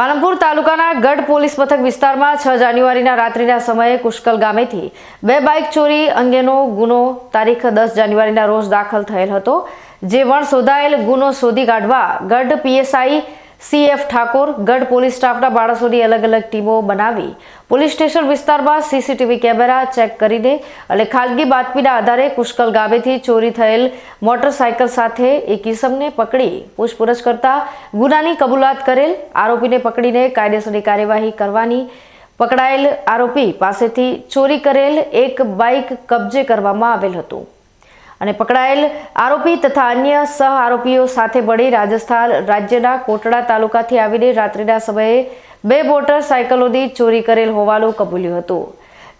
પાલનપુર તાલુકાના ગઢ પોલીસ મથક વિસ્તારમાં છ જાન્યુઆરીના રાત્રિના સમયે પુષ્કલ ગામેથી બે બાઇક ચોરી અંગેનો ગુનો તારીખ દસ જાન્યુઆરીના રોજ દાખલ થયેલ હતો. જે વણ શોધાયેલ ગુનો શોધી કાઢવા ગઢ પીએસઆઈ સીએફ ઠાકોર ગઢ પોલીસ સ્ટાફના માણસોની અલગ અલગ ટીમો બનાવી પોલીસ સ્ટેશન વિસ્તારમાં સીસીટીવી કેમેરા ચેક કરીને અને ખાનગી બાતમીના આધારે પુષ્કલ ગામેથી ચોરી થયેલ મોટરસાયકલ સાથે એક ઇસમને પકડી પૂછપરછ કરતા ગુનાની કબૂલાત કરેલ આરોપીને પકડીને કાયદેસરની કાર્યવાહી કરવાની પકડાયેલ આરોપી પાસેથી ચોરી કરેલ એક બાઇક કબજે કરવામાં આવેલ હતું. અને પકડાયેલ આરોપી તથા અન્ય સહ આરોપીઓ સાથે મળી રાજસ્થાન રાજ્યના કોટડા તાલુકાથી આવીને રાત્રિના સમયે બે મોટરસાયકલોની ચોરી કરેલ હોવાનું કબૂલ્યું હતું.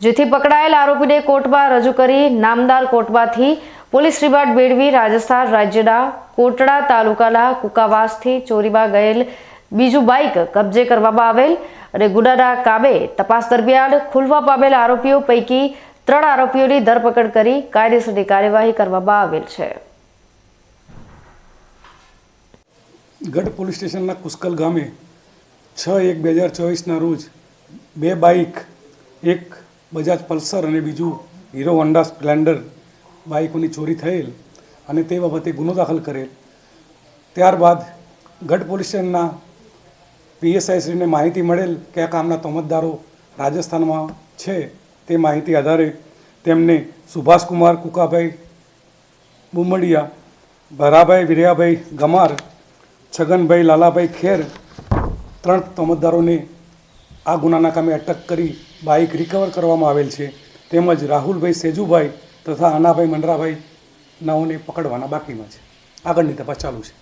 જેથી પકડાયેલ આરોપીને કોર્ટમાં રજૂ કરી નામદાર કોર્ટમાંથી પોલીસ રિમાન્ડ મેળવી રાજસ્થાન રાજ્યના કોટડા તાલુકાના કુકાવાસથી ચોરીમાં ગયેલ બીજું બાઇક કબજે કરવામાં આવેલ અને ગુનાના કામે તપાસ દરમિયાન ખુલવા પામેલ આરોપીઓ પૈકી ત્રણ આરોપીઓની ધરપકડ કરી કાયદેસરની કાર્યવાહી કરવામાં આવેલ છે. ગઢ પોલીસ સ્ટેશનના કુસ્કલ ગામે છ એક બે હજાર ચોવીસના રોજ બે બાઇક, એક બજાજ પલ્સર અને બીજું હીરો હોન્ડા સ્પ્લેન્ડર બાઇકોની ચોરી થયેલ અને તે બાબતે ગુનો દાખલ કરેલ. ત્યારબાદ ગઢ પોલીસ સ્ટેશનના પીએસઆઈ શ્રીને માહિતી મળેલ કે આ કામના તોમતદારો રાજસ્થાનમાં છે તે માહિતી આધારે તેમને સુભાષકુમાર કુકાભાઈ બુમડિયા, ભરાભાઈ વિરયાભાઈ ગમાર, છગનભાઈ લાલાભાઈ ખેર ત્રણ તમતદારોને આ ગુનાના કામે અટક કરી બાઇક રિકવર કરવામાં આવેલ છે. તેમજ રાહુલભાઈ સેજુભાઈ તથા અનાભાઈ મંડરાભાઈ નાઓને પકડવાના બાકીમાં છે. આગળની તપાસ ચાલુ છે.